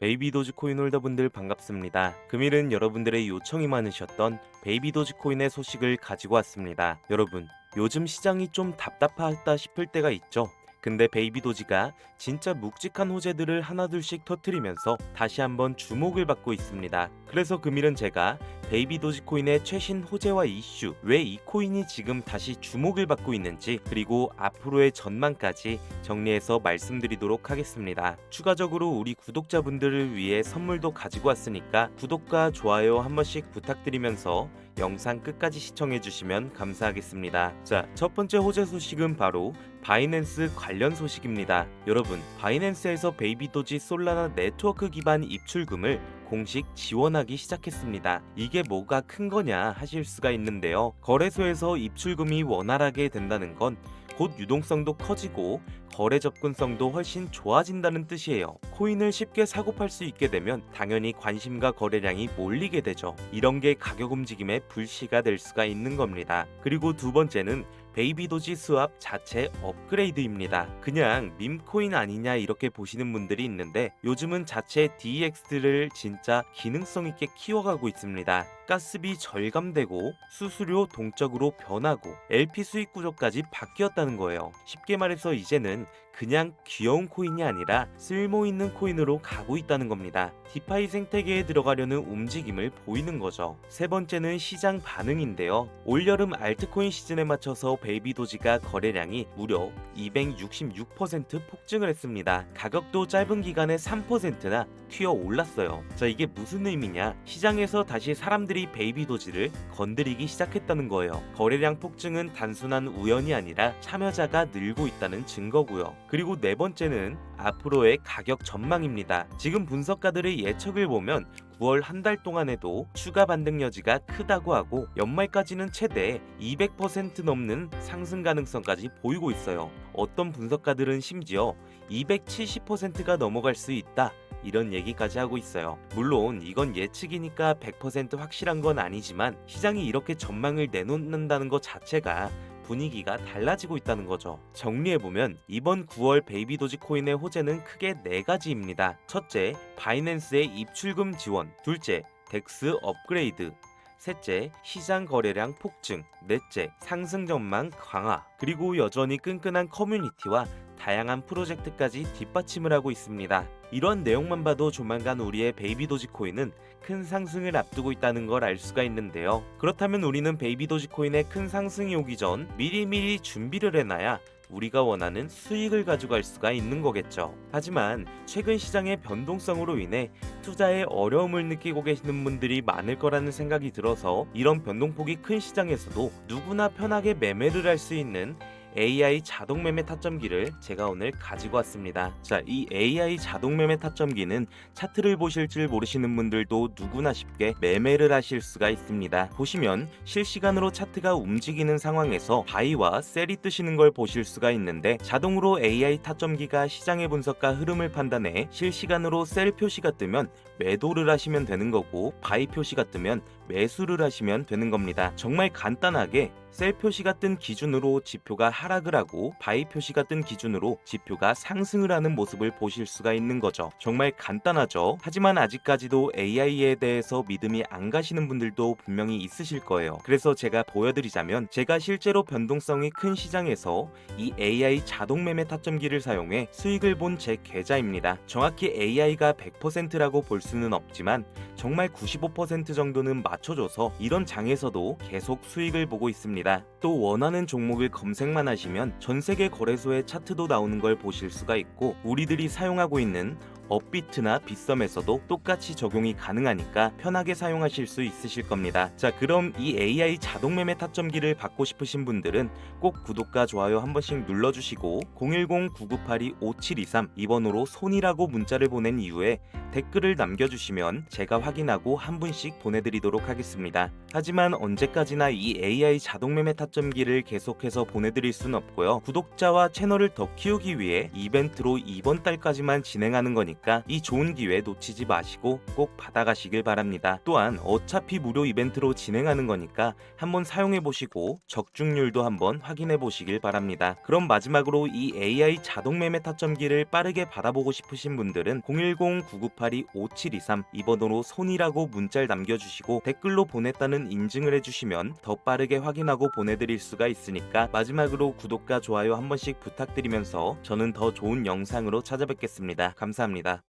베이비 도지코인 홀더분들 반갑습니다. 금일은 여러분들의 요청이 많으셨던 베이비 도지코인의 소식을 가지고 왔습니다. 여러분, 요즘 시장이 좀 답답하다 싶을 때가 있죠. 근데 베이비 도지가 진짜 묵직한 호재들을 하나둘씩 터트리면서 다시 한번 주목을 받고 있습니다. 그래서 금일은 제가 베이비 도지코인의 최신 호재와 이슈, 왜 이 코인이 지금 다시 주목을 받고 있는지, 그리고 앞으로의 전망까지 정리해서 말씀드리도록 하겠습니다. 추가적으로 우리 구독자분들을 위해 선물도 가지고 왔으니까 구독과 좋아요 한 번씩 부탁드리면서 영상 끝까지 시청해 주시면 감사하겠습니다. 자, 첫 번째 호재 소식은 바로 바이낸스 관련 소식입니다. 여러분, 바이낸스에서 베이비도지 솔라나 네트워크 기반 입출금을 공식 지원하기 시작했습니다. 이게 뭐가 큰 거냐 하실 수가 있는데요. 거래소에서 입출금이 원활하게 된다는 건 곧 유동성도 커지고 거래 접근성도 훨씬 좋아진다는 뜻이에요. 코인을 쉽게 사고 팔 수 있게 되면 당연히 관심과 거래량이 몰리게 되죠. 이런 게 가격 움직임의 불씨가 될 수가 있는 겁니다. 그리고 두 번째는 베이비도지 수압 자체 업그레이드입니다. 그냥 밈코인 아니냐 이렇게 보시는 분들이 있는데 요즘은 자체 DX를 진짜 기능성 있게 키워가고 있습니다. 가스비 절감되고 수수료 동적으로 변하고 LP 수익 구조까지 바뀌었다는 거예요. 쉽게 말해서 이제는 그냥 귀여운 코인이 아니라 쓸모 있는 코인으로 가고 있다는 겁니다. 디파이 생태계에 들어가려는 움직임을 보이는 거죠. 세 번째는 시장 반응인데요. 올여름 알트코인 시즌에 맞춰서 베이비 도지가 거래량이 무려 266% 폭증을 했습니다. 가격도 짧은 기간에 3%나 튀어 올랐어요. 자, 이게 무슨 의미냐? 시장에서 다시 사람들이 베이비 도지를 건드리기 시작했다는 거예요. 거래량 폭증은 단순한 우연이 아니라 참여자가 늘고 있다는 증거고요. 그리고 네 번째는 앞으로의 가격 전망입니다. 지금 분석가들의 예측을 보면 9월 한 달 동안에도 추가 반등 여지가 크다고 하고 연말까지는 최대 200% 넘는 상승 가능성까지 보이고 있어요. 어떤 분석가들은 심지어 270%가 넘어갈 수 있다. 이런 얘기까지 하고 있어요. 물론 이건 예측이니까 100% 확실한 건 아니지만 시장이 이렇게 전망을 내놓는다는 것 자체가 분위기가 달라지고 있다는 거죠. 정리해보면 이번 9월 베이비 도지 코인의 호재는 크게 네 가지입니다. 첫째, 바이낸스의 입출금 지원. 둘째, 덱스 업그레이드. 셋째, 시장 거래량 폭증. 넷째, 상승 전망 강화. 그리고 여전히 끈끈한 커뮤니티와 다양한 프로젝트까지 뒷받침을 하고 있습니다. 이런 내용만 봐도 조만간 우리의 베이비 도지코인은 큰 상승을 앞두고 있다는 걸 알 수가 있는데요. 그렇다면 우리는 베이비 도지코인의 큰 상승이 오기 전 미리미리 준비를 해놔야 우리가 원하는 수익을 가져갈 수가 있는 거겠죠. 하지만 최근 시장의 변동성으로 인해 투자에 어려움을 느끼고 계시는 분들이 많을 거라는 생각이 들어서 이런 변동폭이 큰 시장에서도 누구나 편하게 매매를 할 수 있는 AI 자동 매매 타점기를 제가 오늘 가지고 왔습니다. 자, 이 AI 자동 매매 타점기는 차트를 보실 줄 모르시는 분들도 누구나 쉽게 매매를 하실 수가 있습니다. 보시면 실시간으로 차트가 움직이는 상황에서 바이와 셀이 뜨시는 걸 보실 수가 있는데 자동으로 AI 타점기가 시장의 분석과 흐름을 판단해 실시간으로 셀 표시가 뜨면 매도를 하시면 되는 거고 바이 표시가 뜨면 매수를 하시면 되는 겁니다. 정말 간단하게 셀 표시가 뜬 기준으로 지표가 하락을 하고 바이 표시가 뜬 기준으로 지표가 상승을 하는 모습을 보실 수가 있는 거죠. 정말 간단하죠. 하지만 아직까지도 AI에 대해서 믿음이 안 가시는 분들도 분명히 있으실 거예요. 그래서 제가 보여드리자면 제가 실제로 변동성이 큰 시장에서 이 AI 자동 매매 타점기를 사용해 수익을 본 제 계좌입니다. 정확히 AI가 100%라고 볼 수는 없지만 정말 95% 정도는 맞춰줘서 이런 장에서도 계속 수익을 보고 있습니다. 또 원하는 종목을 검색만 하시면 전 세계 거래소의 차트도 나오는 걸 보실 수가 있고 우리들이 사용하고 있는 업비트나 빗썸에서도 똑같이 적용이 가능하니까 편하게 사용하실 수 있으실 겁니다. 자, 그럼 이 AI 자동 매매 타점기를 받고 싶으신 분들은 꼭 구독과 좋아요 한 번씩 눌러주시고 010-9982-5723 이번호로 손이라고 문자를 보낸 이후에 댓글을 남겨주시면 제가 확인하고 한 분씩 보내드리도록 하겠습니다. 하지만 언제까지나 이 AI 자동 매매 타점기를 계속해서 보내드릴 순 없고요. 구독자와 채널을 더 키우기 위해 이벤트로 이번 달까지만 진행하는 거니까 있으니까 이 좋은 기회 놓치지 마시고 꼭 받아가시길 바랍니다. 또한 어차피 무료 이벤트로 진행하는 거니까 한번 사용해 보시고 적중률도 한번 확인해 보시길 바랍니다. 그럼 마지막으로 이 AI 자동 매매 타점기를 빠르게 받아보고 싶으신 분들은 010-9982-5723 이 번호로 손이라고 문자를 남겨주시고 댓글로 보냈다는 인증을 해주시면 더 빠르게 확인하고 보내드릴 수가 있으니까 마지막으로 구독과 좋아요 한 번씩 부탁드리면서 저는 더 좋은 영상으로 찾아뵙겠습니다. 감사합니다.